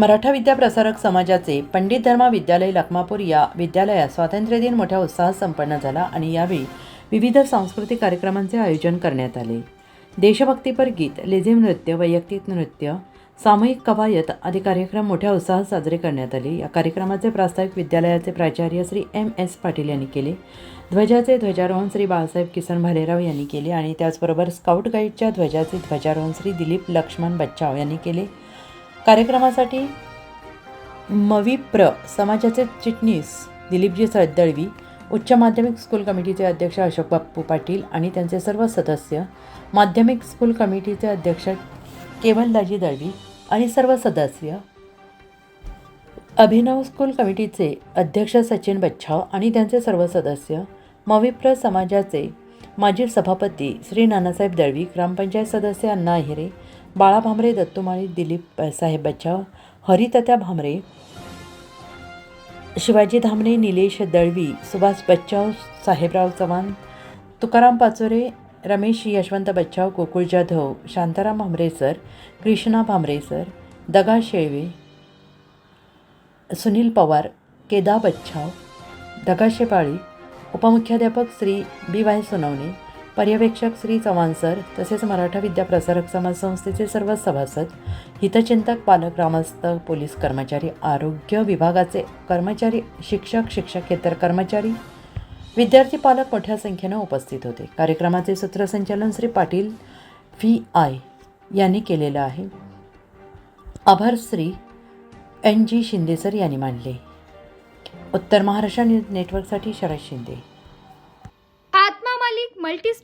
मराठा विद्या प्रसारक समाजाचे पंडित धर्मा विद्यालय लखमापूर या विद्यालयात स्वातंत्र्यदिन मोठ्या उत्साहात संपन्न झाला आणि यावेळी विविध सांस्कृतिक कार्यक्रमांचे आयोजन करण्यात आले. देशभक्तीपर गीत लेझिम नृत्य वैयक्तिक नृत्य सामूहिक कवायत आदी कार्यक्रम मोठ्या उत्साहात साजरे करण्यात आले. या कार्यक्रमाचे प्रास्ताविक विद्यालयाचे प्राचार्य श्री एम एस पाटील यांनी केले. ध्वजाचे ध्वजारोहण श्री बाळासाहेब किसन भालेराव यांनी केले आणि त्याचबरोबर स्काउट गाईडच्या ध्वजाचे ध्वजारोहण श्री दिलीप लक्ष्मण बच्चाव यांनी केले. कार्यक्रमासाठी मविप्र समाजाचे चिटणीस दिलीपजी दळवी उच्च माध्यमिक स्कूल कमिटीचे अध्यक्ष अशोक बाप्पू पाटील आणि त्यांचे सर्व सदस्य माध्यमिक स्कूल कमिटीचे अध्यक्ष केवलदाजी दळवी आणि सर्व सदस्य अभिनव स्कूल कमिटीचे अध्यक्ष सचिन बच्छाव आणि त्यांचे सर्व सदस्य मविप्र समाजाचे माजी सभापती श्री नानासाहेब दळवी ग्रामपंचायत सदस्य अण्णा अहिरे बाळा भांबरे दत्तुमाळी दिलीप साहेब बच्चाव हरितत्या भांबरे शिवाजी धामणे निलेश दळवी सुभाष बच्चाव साहेबराव चव्हाण तुकाराम पाचोरे रमेश यशवंत बच्चाव गोकुळ जाधव शांताराम भामरेसर कृष्णा भामरेसर दगा शेळवे सुनील पवार केदा बच्छाव दगा शेपाळी उपमुख्याध्यापक श्री बी वाय सोनवणे पर्यवेक्षक श्री चव्हाण सर तसेच मराठा विद्या प्रसारक समाज संस्थेचे सर्व सभासद हितचिंतक पालक ग्रामस्थ पोलीस कर्मचारी आरोग्य विभागाचे कर्मचारी शिक्षक शिक्षकेतर कर्मचारी विद्यार्थी पालक मोठ्या संख्येनं उपस्थित होते. कार्यक्रमाचे सूत्रसंचालन श्री पाटील व्ही. आय. यांनी केलेलं आहे. आभार Shri N. G. Shinde sir यांनी मानले. उत्तर महाराष्ट्र न्यूज नेटवर्कसाठी शरद शिंदे.